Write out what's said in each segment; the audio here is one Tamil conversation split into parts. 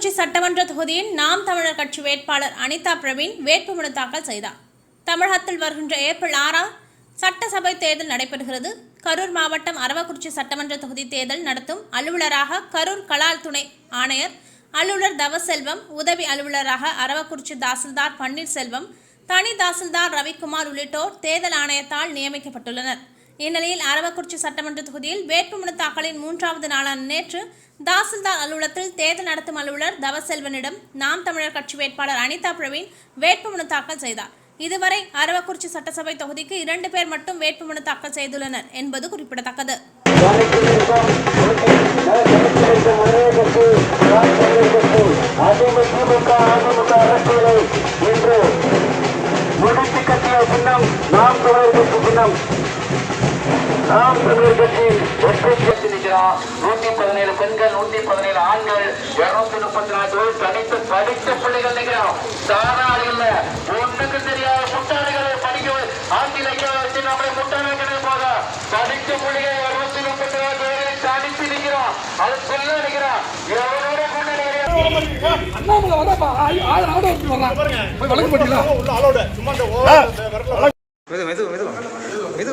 கள்ளக்குறிச்சி சட்டமன்ற தொகுதியில் நாம் தமிழர் கட்சி வேட்பாளர் அனிதா பிரவீன் வேட்புமனு தாக்கல் செய்தார். தமிழகத்தில் வருகின்ற ஏப்ரல் ஆறாம் சட்டசபை தேர்தல் நடைபெறுகிறது. கரூர் மாவட்டம் அரவக்குறிச்சி சட்டமன்ற தொகுதி தேர்தல் நடத்தும் அலுவலராக கரூர் கலால் துணை ஆணையர் அலுவலர் தவசெல்வம் உதவி அலுவலராக அரவக்குறிச்சி தாசில்தார் பன்னீர்செல்வம் தனி தாசில்தார் ரவிக்குமார் உள்ளிட்டோர் தேர்தல் ஆணையத்தால் நியமிக்கப்பட்டுள்ளனர். இந்நிலையில் அரவக்குறிச்சி சட்டமன்ற தொகுதியில் வேட்புமனு தாக்கலின் மூன்றாவது நாளான நேற்று தாசில்தார் அலுவலகத்தில் தேர்தல் நடத்தும் அலுவலர் தவசெல்வனிடம் நாம் தமிழர் கட்சி வேட்பாளர் அனிதா பிரவீன் வேட்புமனு தாக்கல் செய்தார். இதுவரை அரவக்குறிச்சி சட்டசபை தொகுதிக்கு இரண்டு பேர் மட்டும் வேட்புமனு தாக்கல் செய்துள்ளனர் என்பது குறிப்பிடத்தக்கது. முடித்து கட்டிய சின்னம் நாம் தமிழர் கட்சி சின்னம். நாம் தமிழர் கட்சி வெற்றி பெற்று நூத்தி பதினேழு பெண்கள் நூத்தி பதினேழு ஆண்கள் இருநூத்தி முப்பத்தி நாலு பேர் தனித்து படித்த பிள்ளைகள் நிற்கிறோம் சாதாரண ஒண்ணுக்கு தெரியாத முட்டாளிகளை படிக்க ஆங்கில வச்சு நம்மளை முட்டாளாக்கிறது போக படித்த பிள்ளைகள் இருநூத்தி முப்பத்தி நாலு பேரை தனித்து நிற்கிறோம் அது சொல்ல நிற்கிறோம் எவரோட அண்ணாமலை வந்தாப்பா ஆயிரம் ஆடு வச்சு வர்றான் போய் வழக்கு போட்டீங்களா உள்ள ஆளோட சும்மா இந்த ஓரத்துல விரல மெது மெது மெது மெது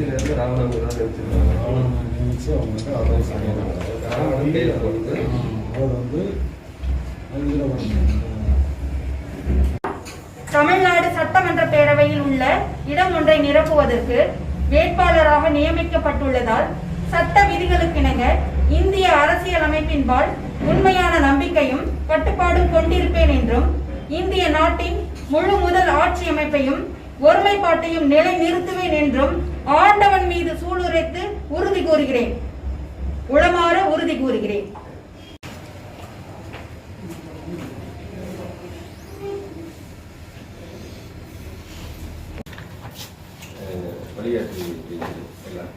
கட்சியிலேருந்து ராமநாதபுரம் தான் தெரிவிச்சிருக்காங்க தமிழ்நாடு சட்டமன்ற பேரவையில் உள்ள இடம் ஒன்றை நிரப்புவதற்கு வேட்பாளராக நியமிக்கப்பட்டுள்ளதால் சட்ட விதிகளுக்கிணங்க இந்திய அரசியலமைப்பின்பால் உண்மையான நம்பிக்கையும் கட்டுப்பாடும் கொண்டிருப்பேன் என்றும் இந்திய நாட்டின் முழு முதல் ஆட்சி அமைப்பையும் ஒருமைப்பாட்டையும் நிலைநிறுத்துவேன் என்றும் ஆண்டவன் மீது சூளுரைத்து உறுதி கூறுகிறேன். உளமாற உறுதி கூறுகிறேன். எல்லாம்